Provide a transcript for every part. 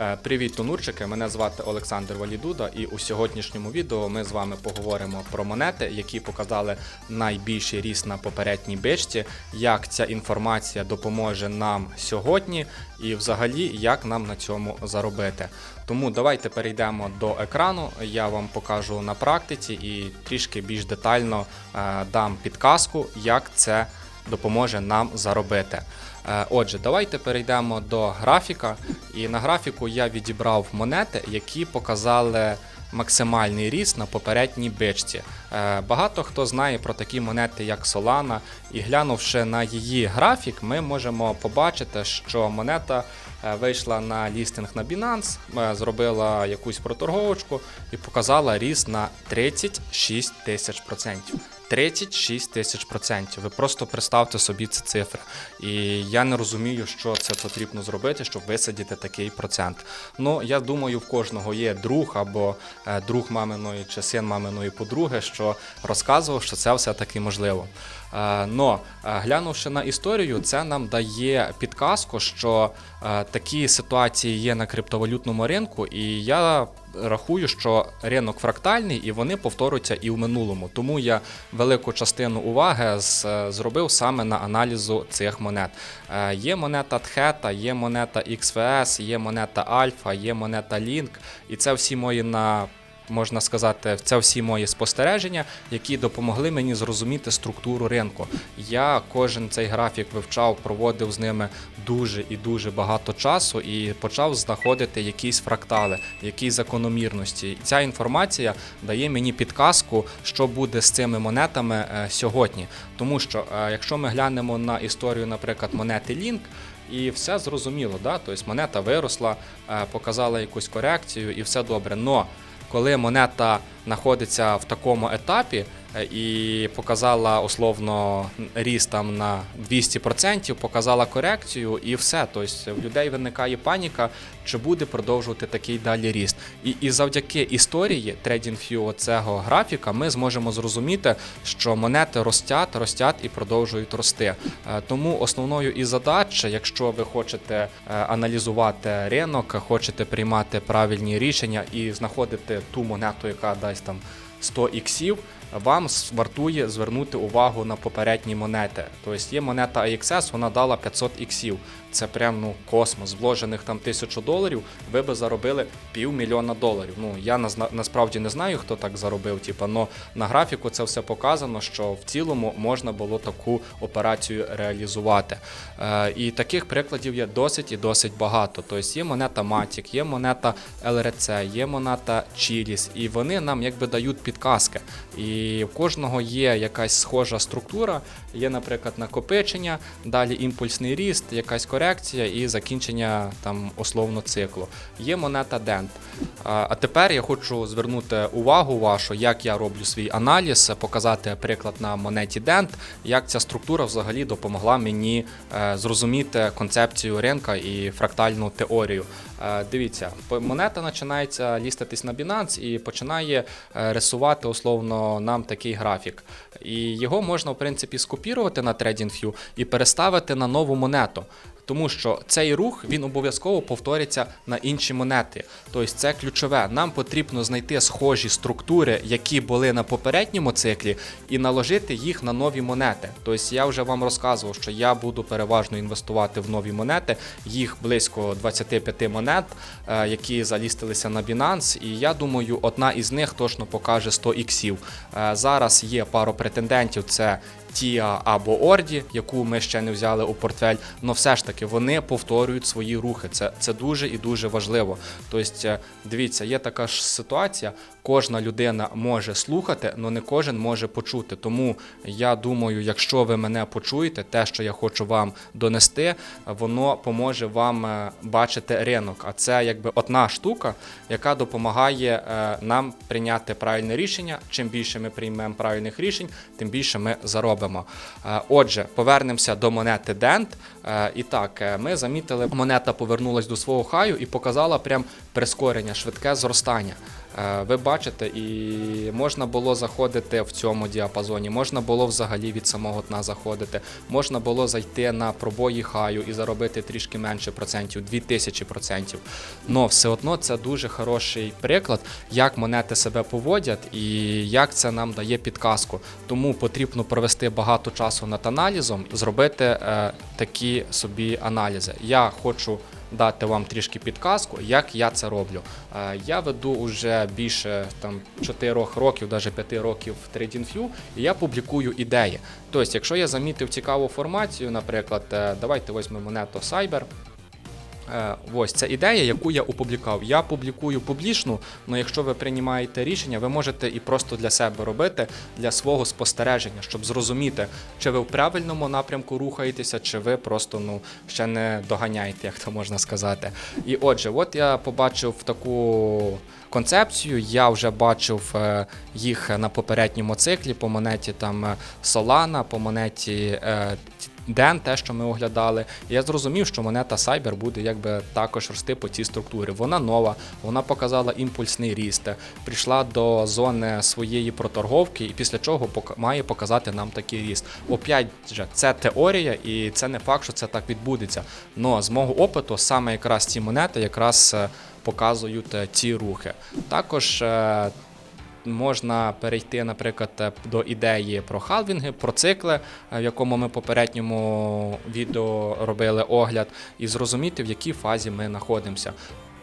Е, Привіт, тонурчики! Мене звати Олександр Валідуда, і у сьогоднішньому відео ми з вами поговоримо про монети, які показали найбільший ріст на попередній бичці, як ця інформація допоможе нам сьогодні, і взагалі як нам на цьому заробити. Тому давайте перейдемо до екрану. Я вам покажу на практиці і трішки більш детально е, дам підказку, як це допоможе нам заробити. Е, Отже, давайте перейдемо до графіка. І на графіку я відібрав монети, які показали максимальний ріст на попередній бичці. Е, Багато хто знає про такі монети, як Solana, і глянувши на її графік, ми можемо побачити, що монета е, вийшла на лістинг на Binance, зробила якусь проторговочку і показала ріст на 36 тисяч процентів. 36 тисяч процентів. Ви просто представте собі ці цифри. І я не розумію, що це потрібно зробити, щоб висадити такий процент. Ну, я думаю, в кожного є друг або е, друг маминої чи син маминої подруги, що розказував, що це все-таки можливо. Е, Но е, глянувши на історію, це нам дає підказку, що е, такі ситуації є на криптовалютному ринку, і я рахую, що ринок фрактальний і вони повторюються і в минулому. Тому я велику частину уваги зробив саме на аналізу цих монет. Є монета Тхета, є монета XVS, є монета Альфа, є монета Link, і це всі мої на можна сказати, це всі мої спостереження, які допомогли мені зрозуміти структуру ринку. Я кожен цей графік вивчав, проводив з ними дуже і дуже багато часу і почав знаходити якісь фрактали, якісь закономірності. Ця інформація дає мені підказку, що буде з цими монетами е, сьогодні. Тому що, е, якщо ми глянемо на історію, наприклад, монети Link, і все зрозуміло, да? тобто монета виросла, е, показала якусь корекцію і все добре. Но коли монета знаходиться в такому етапі і показала условно ріст там на 200%, показала корекцію і все. Тобто в людей виникає паніка, чи буде продовжувати такий далі ріст. І, і завдяки історії TradingView цього графіка ми зможемо зрозуміти, що монети ростять, ростять і продовжують рости. Е, Тому основною і задача, якщо ви хочете е, аналізувати ринок, хочете приймати правильні рішення і знаходити ту монету, яка дасть там 100 іксів, вам вартує звернути увагу на попередні монети. Тобто є монета AXS, вона дала 500 іксів. Це прям ну космос. Вложених там тисячу доларів, ви би заробили півмільйона доларів. Ну я насправді не знаю, хто так заробив. Типа, но на графіку це все показано, що в цілому можна було таку операцію реалізувати. Е, і таких прикладів є досить і досить багато. Тобто є монета Matic, є монета LRC, є монета Chilis, і вони нам якби дають підказки. І в кожного є якась схожа структура, є, наприклад, накопичення, далі імпульсний ріст, якась корекція і закінчення там условно циклу. Є монета Dent. А тепер я хочу звернути увагу вашу, як я роблю свій аналіз, показати приклад на монеті Dent, як ця структура взагалі допомогла мені е, зрозуміти концепцію ринка і фрактальну теорію. Е, Дивіться, монета починається ліститись на Binance і починає е, рисувати условно нам такий графік. І його можна, в принципі, скопірувати на TradingView і переставити на нову монету. Тому що цей рух він обов'язково повториться на інші монети. Тобто це ключове. Нам потрібно знайти схожі структури, які були на попередньому циклі, і наложити їх на нові монети. Тобто я вже вам розказував, що я буду переважно інвестувати в нові монети. Їх близько 25 монет, е, які залістилися на Binance. І я думаю, одна із них точно покаже 100 іксів. Е, Зараз є пару претендентів. Це Тіа або Орді, яку ми ще не взяли у портфель, але все ж таки вони повторюють свої рухи. Це, це дуже і дуже важливо. Тобто, е, дивіться, є така ж ситуація. Кожна людина може слухати, але не кожен може почути. Тому я думаю, якщо ви мене почуєте, те, що я хочу вам донести, воно поможе вам е, бачити ринок. А це якби одна штука, яка допомагає е, нам прийняти правильне рішення. Чим більше ми приймемо правильних рішень, тим більше ми заробимо. Отже, повернемося до монети Dent. Е, І так, е, ми замітили, монета повернулась до свого хаю і показала прям прискорення, швидке зростання. Е, Ви бачите, і можна було заходити в цьому діапазоні, можна було взагалі від самого дна заходити, можна було зайти на пробої хаю і заробити трішки менше процентів, 2000 процентів. Но все одно це дуже хороший приклад, як монети себе поводять і як це нам дає підказку. Тому потрібно провести багато часу над аналізом, зробити е, такі собі аналізи. Я хочу дати вам трішки підказку, як я це роблю. Е, Я веду уже більше там 4 років, навіть 5 років TradingView, і я публікую ідеї. Тобто, якщо я замітив цікаву формацію, наприклад, е, давайте візьмемо монету Cyber. Е, Ось це ідея, яку я опублікував. Я публікую публічну, але якщо ви приймаєте рішення, ви можете і просто для себе робити для свого спостереження, щоб зрозуміти, чи ви в правильному напрямку рухаєтеся, чи ви просто ну ще не доганяєте, як то можна сказати. І отже, от я побачив таку концепцію. Я вже бачив е, їх на попередньому циклі по монеті там е, Solana, по монеті. Е, Ден, те, що ми оглядали, я зрозумів, що монета Cyber буде якби також рости по цій структурі. Вона нова, вона показала імпульсний ріст, прийшла до зони своєї проторговки, і після чого має показати нам такий ріст. Опять же, це теорія, і це не факт, що це так відбудеться. Но з мого опиту, саме якраз ці монети якраз е, показують е, ці рухи. Також. Можна перейти, наприклад, е, до ідеї про халвінги, про цикли, е, в якому ми попередньому відео робили огляд, і зрозуміти, в якій фазі ми знаходимося.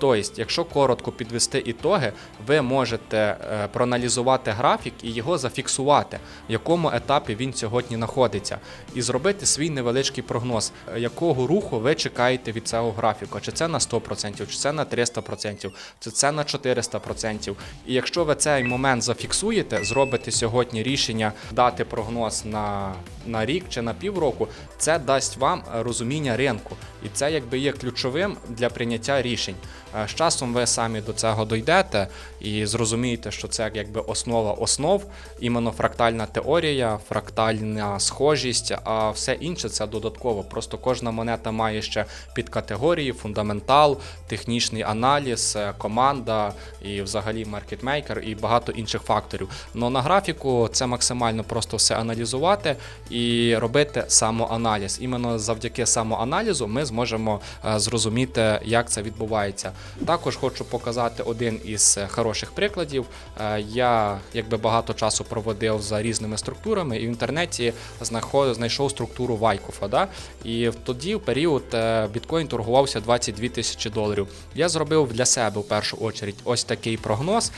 Тобто, якщо коротко підвести ітоги, ви можете е, проаналізувати графік і його зафіксувати, в якому етапі він сьогодні знаходиться, і зробити свій невеличкий прогноз, е, якого руху ви чекаєте від цього графіку. Чи це на 100%, чи це на 300%, чи це на 400%. І якщо ви цей момент зафіксуєте, зробите сьогодні рішення дати прогноз на, на рік чи на півроку, це дасть вам е, розуміння ринку. І це якби є ключовим для прийняття рішень. Е, З часом ви самі до цього дойдете і зрозумієте, що це якби основа основ, іменно фрактальна теорія, фрактальна схожість, а все інше це додатково. Просто кожна монета має ще підкатегорії, фундаментал, технічний аналіз, е, команда і взагалі маркетмейкер і багато інших факторів. Но на графіку це максимально просто все аналізувати і робити самоаналіз. Іменно завдяки самоаналізу ми зможемо е, зрозуміти, як це відбувається. Також хочу показати один із е, хороших прикладів. Е, Я якби багато часу проводив за різними структурами, і в інтернеті знайшов структуру Вайкофа. Да? І тоді, в період, е, біткоін торгувався 22 тисячі доларів. Я зробив для себе в першу очередь ось такий прогноз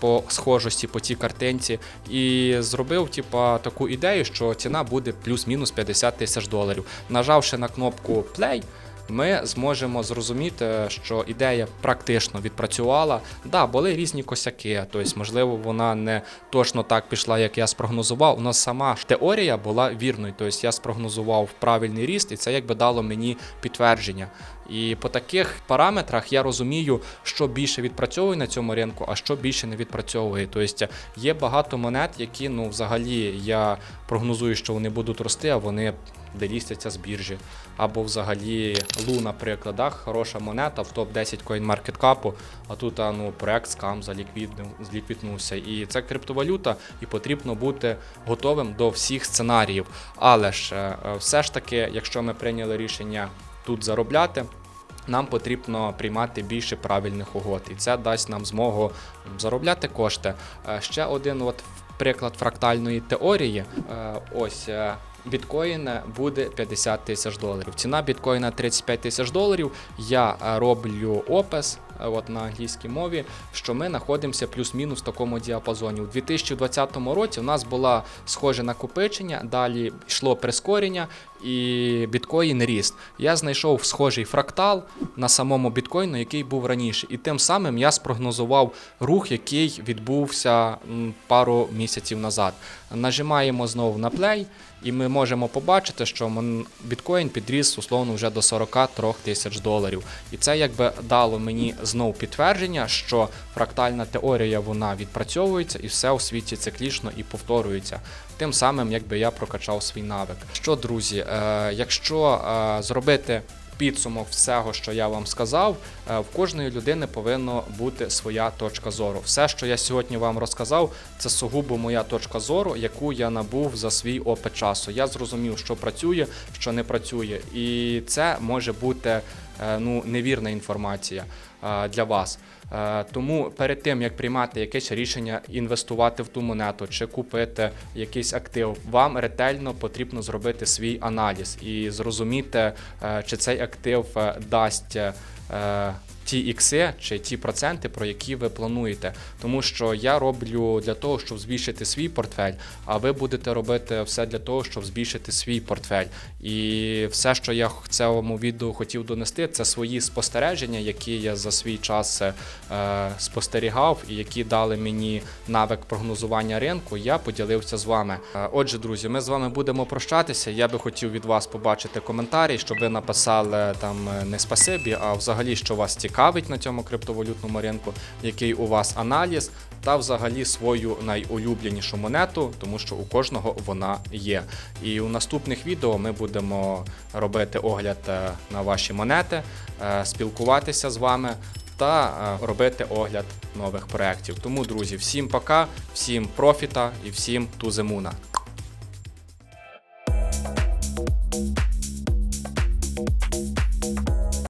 по схожості по цій картинці, і зробив типа таку ідею, що ціна буде плюс-мінус 50 тисяч доларів. Нажавши на кнопку Play, ми зможемо зрозуміти, що ідея практично відпрацювала. Да, були різні косяки, тобто, можливо, вона не точно так пішла, як я спрогнозував. У нас сама ж теорія була вірною. Тобто я спрогнозував правильний ріст, і це якби дало мені підтвердження. І по таких параметрах я розумію, що більше відпрацьовує на цьому ринку, а що більше не відпрацьовує. Тобто є багато монет, які ну взагалі я прогнозую, що вони будуть рости, а вони делістяться з біржі. Або взагалі Лу, наприклад, да, хороша монета в топ-10 CoinMarketCap, а тут ну, проект скам заліквіднув, зліквіднувся. І це криптовалюта, і потрібно бути готовим до всіх сценаріїв. Але ж е, е, все ж таки, якщо ми прийняли рішення тут заробляти. Нам потрібно приймати більше правильних угод, і це дасть нам змогу заробляти кошти. Е, Ще один от приклад фрактальної теорії. Е, Ось е, біткоін буде 50 тисяч доларів. Ціна біткоїна 35 тисяч доларів. Я роблю опис. Е, От на англійській мові, що ми знаходимося плюс-мінус в такому діапазоні. У 2020 році у нас була схоже накопичення, далі йшло прискорення і біткоін ріст. Я знайшов схожий фрактал на самому біткоїну, який був раніше, і тим самим я спрогнозував рух, який відбувся пару місяців назад. Нажимаємо знову на плей, і ми можемо побачити, що біткоін підріс условно вже до 43 тисяч доларів. І це якби дало мені знову підтвердження, що фрактальна теорія вона відпрацьовується і все у світі циклічно і повторюється. Тим самим, якби я прокачав свій навик. Що, друзі, е, якщо е, зробити підсумок всього, що я вам сказав, е, в кожної людини повинна бути своя точка зору. Все, що я сьогодні вам розказав, це сугубо моя точка зору, яку я набув за свій опит часу. Я зрозумів, що працює, що не працює, і це може бути е, ну, невірна інформація для вас. Е, Тому перед тим як приймати якесь рішення інвестувати в ту монету чи купити якийсь актив, вам ретельно потрібно зробити свій аналіз і зрозуміти, е, чи цей актив е, дасть. Ті ікси чи ті проценти, про які ви плануєте, тому що я роблю для того, щоб збільшити свій портфель, а ви будете робити все для того, щоб збільшити свій портфель. І все, що я в цьому відео хотів донести, це свої спостереження, які я за свій час е, спостерігав і які дали мені навик прогнозування ринку. Я поділився з вами. Е, Отже, друзі, ми з вами будемо прощатися. Я би хотів від вас побачити коментарі, щоб ви написали там е, не спасибі, а взагалі, що вас цікавить на цьому криптовалютному ринку, який у вас аналіз, та взагалі свою найулюбленішу монету, тому що у кожного вона є. І у наступних відео ми будемо робити огляд е, на ваші монети, е, спілкуватися з вами та е, робити огляд нових проєктів. Тому, друзі, всім пока, всім профіта і всім туземуна.